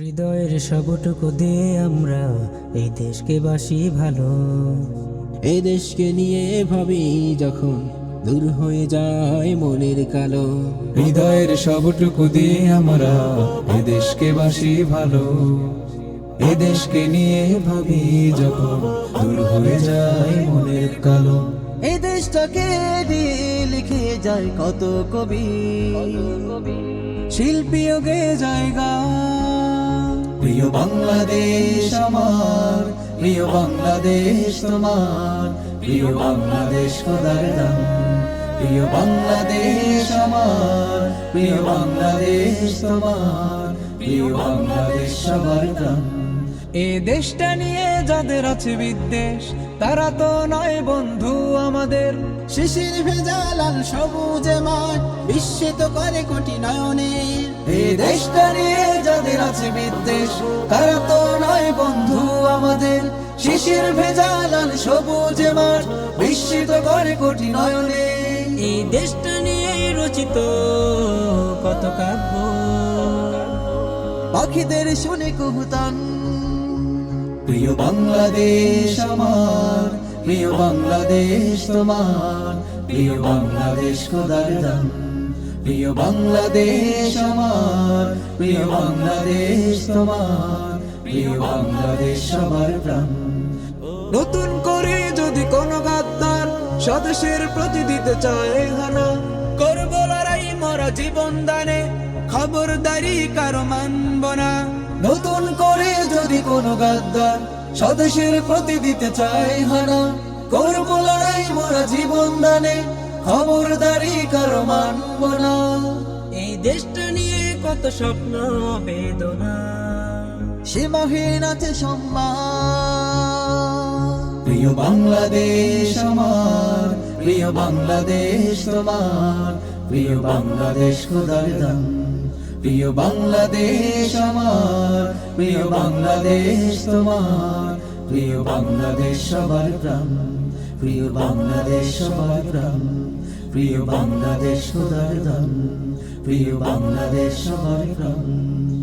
হৃদয়ের সবটুকু দিয়ে আমরা এই দেশকে বাসি ভালো। এই দেশকে নিয়ে ভাবি যখন দূর হয়ে যায় মনের কালো। হৃদয়ের সবটুকু দিয়ে আমরা এ দেশকে বাসি ভালো। এ দেশকে নিয়ে ভাবি যখন দূর হয়ে যায় মনের কালো। এই দেশটাকে দিয়ে লিখে যায় কত কবি কবি। শিল্পীও গে জায়গা। প্রিয় বাংলাদেশ আমার, প্রিয় বাংলাদেশ তোমার, প্রিয় বাংলাদেশ খোদার দাম প্রিয় বাংলাদেশ আমার, প্রিয় বাংলাদেশ তোমার, প্রিয় বাংলাদেশ সবার দাম এ দেশটা নিয়ে যাদের আছে বিদ্বেষ তারা তো নয় বন্ধু আমাদের। শিশির ভেজা লাল সবুজে মাঠ বিস্মিত করে কোটি নয়নে। এ দেশটা নিয়ে যাদের আছে বিদ্বেষ তারা তো নয় বন্ধু আমাদের। শিশির ভেজা লাল সবুজ মাঠ বিস্মিত করে কোটি নয়নে। এই দেশটা নিয়ে রচিত কত কাব্য। পাখিদের শুনে কুহুতান প্রিয় বাংলাদেশ আমার, প্রিয় বাংলাদেশ তোমার, প্রিয় বাংলাদেশ খোদার দাম প্রিয় বাংলাদেশ আমার, প্রিয় বাংলাদেশ তোমার, প্রিয় বাংলাদেশ সবার প্রাণ। নতুন করে যদি কোনো গাদ্দার স্বদেশের প্রতি দিতে চায় হানা, করব লড়াই মরা জীবন দানে, খবরদারি কারও মানব না। নতুন করে যদি কোনো গাদ্দার স্বদেশের প্রতি দিতে চায় হানা করব লড়াই মোরা জীবন দানে খবরদারি কারও মানব না এই দেশটা নিয়ে কত স্বপ্ন বেদনা। সীমাহীন আছে সম্মান। প্রিয় বাংলাদেশ আমার প্রিয় বাংলাদেশ তোমার প্রিয় বাংলাদেশ খোদার দাম প্রিয় বাংলাদেশ আমার, প্রিয় বাংলাদেশ তোমার, প্রিয় বাংলাদেশ সবার প্রাণ, প্রিয় বাংলাদেশ সবার প্রাণ, প্রিয় বাংলাদেশ সদার প্রিয় বাংলাদেশ সবার প্রাণ।